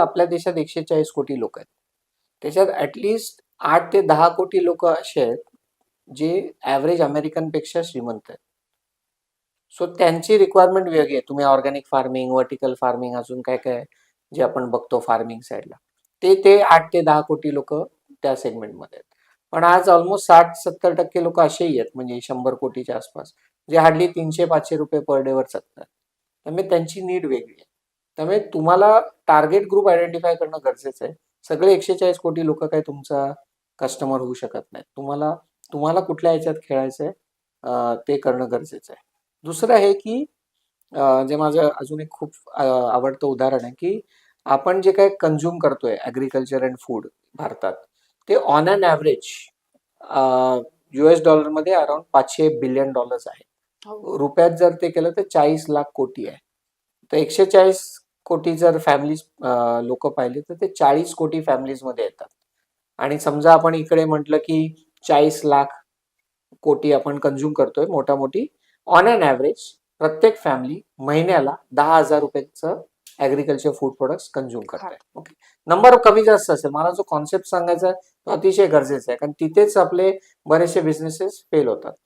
आपल्या देशात एकशे चाळीस कोटी लोक आहेत. त्याच्यात ऍटलिस्ट आठ ते दहा कोटी लोक असे आहेत जे ॲव्हरेज अमेरिकनपेक्षा श्रीमंत आहेत. सो त्यांची रिक्वायरमेंट वेगळी आहे. तुम्ही ऑर्गॅनिक फार्मिंग वर्टिकल फार्मिंग अजून काय काय जे आपण बघतो फार्मिंग साईडला ते ते आठ ते दहा कोटी लोक त्या सेगमेंटमध्ये आहेत. पण आज ऑलमोस्ट साठ सत्तर टक्के लोक असेही आहेत म्हणजे शंभर कोटीच्या आसपास. जे हार्डली तीनशे पाचशे रुपये पर डेवर जगतात त्यामुळे त्यांची नीड वेगळी आहे. त्यामुळे तुम्हाला टार्गेट ग्रुप आयडेंटिफाय करणं गरजेचं आहे. सगळे एकशे चाळीस कोटी लोक काय तुमचा कस्टमर होऊ शकत नाहीत. तुम्हाला तुम्हाला कुठल्या ह्याच्यात खेळायचं आहे ते करणं गरजेचं आहे. दुसरं आहे की जे माझं अजून एक खूप आवडतं उदाहरण आहे की आपण जे काही कन्झ्युम करतोय ॲग्रिकल्चर अँड फूड भारतात ते on an average U S डॉलरमध्ये अराउंड पाचशे बिलियन डॉलर्स आहे. हो. रुपयात जर ते केलं तर चाळीस लाख कोटी आहे. तर एकशे चाळीस कोटी जर फॅमिलीज लोक पाहिले तर ते चाळीस कोटी फॅमिलीजमध्ये येतात. आणि समजा आपण इकडे म्हटलं की चाळीस लाख कोटी आपण कन्झ्युम करतोय मोठा मोठी ऑन अन ॲव्हरेज प्रत्येक फॅमिली महिन्याला दहा हजार रुपयाचं ॲग्रिकल्चर फूड प्रोडक्ट्स कन्झ्युम करताय. ओके नंबर कमी जास्त असेल. मला जो कॉन्सेप्ट सांगायचा आहे तो अतिशय गरजेचा आहे. कारण तिथेच आपले बरेचसे बिझनेसेस फेल होतात.